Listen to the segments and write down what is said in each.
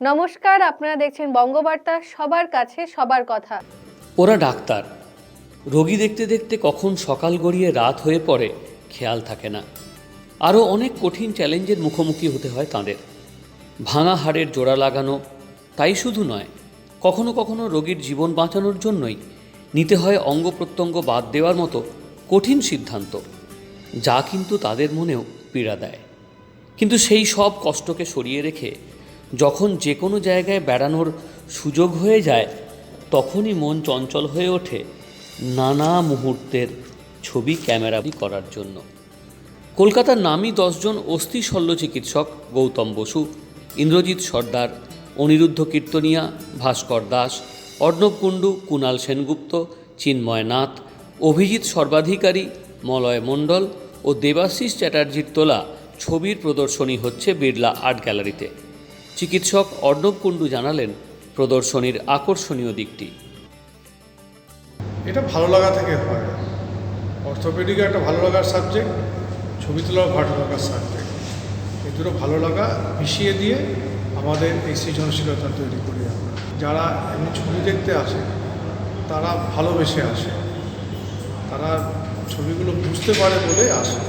নমস্কার, আপনারা দেখছেন বঙ্গবার্তা, সবার কাছে সবার কথা। ওরা ডাক্তার। রোগী দেখতে দেখতে কখন সকাল গড়িয়ে রাত হয়ে পড়ে, খেয়াল থাকে না। আরও অনেক কঠিন চ্যালেঞ্জের মুখোমুখি হতে হয় তাঁদের। ভাঙা হাড়ের জোড়া লাগানো, তাই শুধু নয়, কখনো কখনো রোগীর জীবন বাঁচানোর জন্যই নিতে হয় অঙ্গ প্রত্যঙ্গ বাদ দেওয়ার মতো কঠিন সিদ্ধান্ত, যা কিন্তু তাদের মনেও পীড়া দেয়। কিন্তু সেই সব কষ্টকে সরিয়ে রেখে যখন যে কোনো জায়গায় বেড়ানোর সুযোগ হয়ে যায়, তখনই মন চঞ্চল হয়ে ওঠে নানা মুহূর্তের ছবি ক্যামেরাবি করার জন্য। কলকাতার নামী দশজন অস্থি শল্য চিকিৎসক গৌতম বসু, ইন্দ্রজিৎ সর্দার, অনিরুদ্ধ কীর্তনিয়া, ভাস্কর দাস, অর্ণব কুণ্ডু, কুণাল সেনগুপ্ত, চিন্ময় নাথ, অভিজিৎ সর্বাধিকারী, মলয় মণ্ডল ও দেবাশিস চ্যাটার্জির তোলা ছবির প্রদর্শনী হচ্ছে বিড়লা আর্ট গ্যালারিতে। চিকিৎসক অর্ণব কুণ্ডু জানালেন প্রদর্শনীর আকর্ষণীয় দিকটি। এটা ভালো লাগা থেকে হয়। অর্থোপেডিক একটা ভালো লাগার সাবজেক্ট ছবি তোলাও ভালো লাগার সাবজেক্ট এই দুটো ভালো লাগা মিশিয়ে দিয়ে আমাদের এই সৃজনশীলতা তৈরি করি আমরা। যারা এমনি ছবি দেখতে আসে, তারা ভালোবেসে আসে। তারা ছবিগুলো বুঝতে পারে বলে আসে।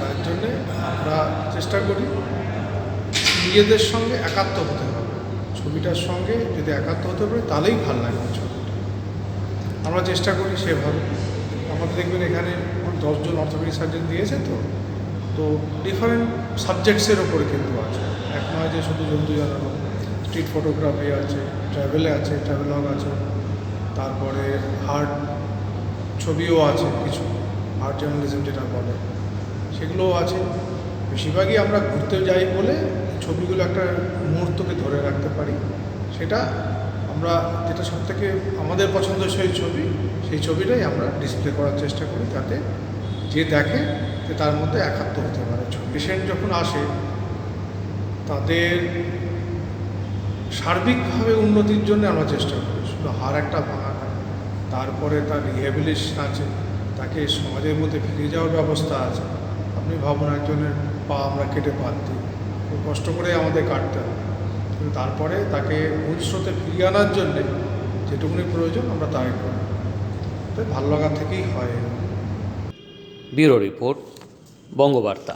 তার জন্যে আমরা চেষ্টা করি নিজেদের সঙ্গে একাত্ম হতে হবে। ছবিটার সঙ্গে যদি একাত্ম হতে পারে, তাহলেই ভালো লাগবে ছবিটা। আমরা চেষ্টা করি সেভাবে। আমাদের দেখবেন এখানে দশজন অর্থোপেডিক সার্জন দিয়েছে তো। তো ডিফারেন্ট সাবজেক্টসের ওপরে কিন্তু আছে। এক নয় যে শুধু জন্তু জানানো স্ট্রিট ফটোগ্রাফি আছে ট্রাভেলে আছে ট্রাভেলগ আছে, তারপরে হার্ট ছবিও আছে কিছু। আর্ট জার্নালিজম যেটা বলে, সেগুলোও আছে। বেশিরভাগই আমরা ঘুরতে যাই বলে ছবিগুলো একটা মুহূর্তকে ধরে রাখতে পারি। সেটা আমরা যেটা সব থেকে আমাদের পছন্দসই ছবি, সেই ছবিটাই আমরা ডিসপ্লে করার চেষ্টা করি যাতে যে দেখে যে তার মধ্যে একাত্ম হতে পারে। পেশেন্ট যখন আসে, তাদের সার্বিকভাবে উন্নতির জন্য আমরা চেষ্টা করি। শুধু হার একটা ভাঙা তারপরে তার রিহ্যাবিলিটেশন আছে, তাকে সমাজের মধ্যে ফিরে যাওয়ার ব্যবস্থা আছে। আপনি ভাবুন একজনের পা আমরা কেটে খুব কষ্ট করে আমাদের কাটতে হবে কিন্তু তারপরে তাকে মূল স্রোতে ফিরিয়ে আনার জন্যে যেটুকুনি প্রয়োজন আমরা তাই করি। তো ভালো লাগা থেকেই হয়। Bureau report, Bangabarta.